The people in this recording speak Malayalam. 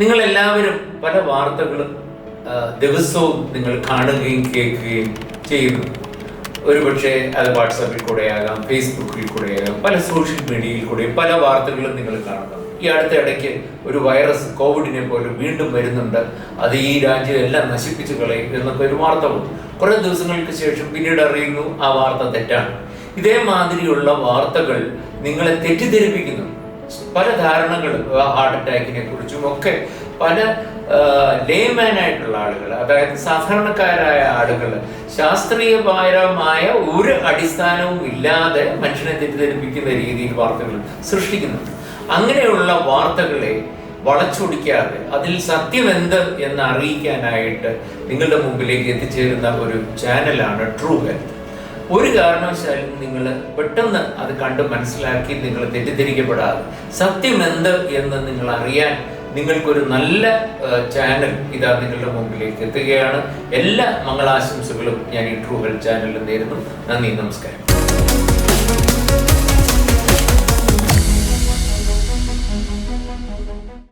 നിങ്ങൾ എല്ലാവരും പല വാർത്തകളും ദിവസവും നിങ്ങൾ കാണുകയും കേൾക്കുകയും ചെയ്യുന്നു. ഒരുപക്ഷെ അത് വാട്സാപ്പിൽ കൂടെയാകാം ഫേസ്ബുക്കിൽ കൂടെയാകാം പല സോഷ്യൽ മീഡിയയിൽ കൂടെ പല വാർത്തകളും നിങ്ങൾ കാണുന്നു. ഈ അടുത്ത ഇടയ്ക്ക് ഒരു വൈറസ് കോവിഡിനെ പോലെ വീണ്ടും വരുന്നുണ്ട്. അത് ഈ രാജ്യം എല്ലാം നശിപ്പിച്ചു കളയും എന്നൊക്കെ ഒരു വാർത്ത വന്നു. കുറെ ദിവസങ്ങൾക്ക് ശേഷം പിന്നീട് അറിയുന്നു ആ വാർത്ത തെറ്റാണ്. ഇതേമാതിരിയുള്ള വാർത്തകൾ നിങ്ങളെ തെറ്റിദ്ധരിപ്പിക്കുന്നു. പല ധാരണകളും ഹാർട്ട് അറ്റാക്കിനെ കുറിച്ചും ഒക്കെ പല ലേമാനായിട്ടുള്ള ആളുകൾ അതായത് സാധാരണക്കാരായ ആളുകൾ ശാസ്ത്രീയപരമായ ഒരു അടിസ്ഥാനവും ഇല്ലാതെ മനുഷ്യനെ തെറ്റിദ്ധരിപ്പിക്കുന്ന രീതിയിൽ വാർത്തകൾ സൃഷ്ടിക്കുന്നുണ്ട്. അങ്ങനെയുള്ള വാർത്തകളെ വളച്ചൊടിക്കാതെ അതിൽ സത്യം എന്ത് എന്ന് അറിയിക്കാനായിട്ട് നിങ്ങളുടെ മുമ്പിലേക്ക് എത്തിച്ചേരുന്ന ഒരു ചാനലാണ് ട്രൂ ഹെൽത്ത് ഒരു കാരണവശാലും നിങ്ങൾ പെട്ടെന്ന് അത് കണ്ട് മനസ്സിലാക്കി നിങ്ങൾ തെറ്റിദ്ധരിക്കപ്പെടാതെ സത്യം എന്ത് എന്ന് നിങ്ങൾ അറിയാൻ നിങ്ങൾക്കൊരു നല്ല ചാനൽ ഇതാ നിങ്ങളുടെ മുമ്പിലേക്ക് എത്തുകയാണ്. എല്ലാ മംഗളാശംസകളും ഞാൻ ഈ ട്രൂ ഹെൽത്ത് ചാനലിൽ നേരുന്നു. നന്ദി നമസ്കാരം.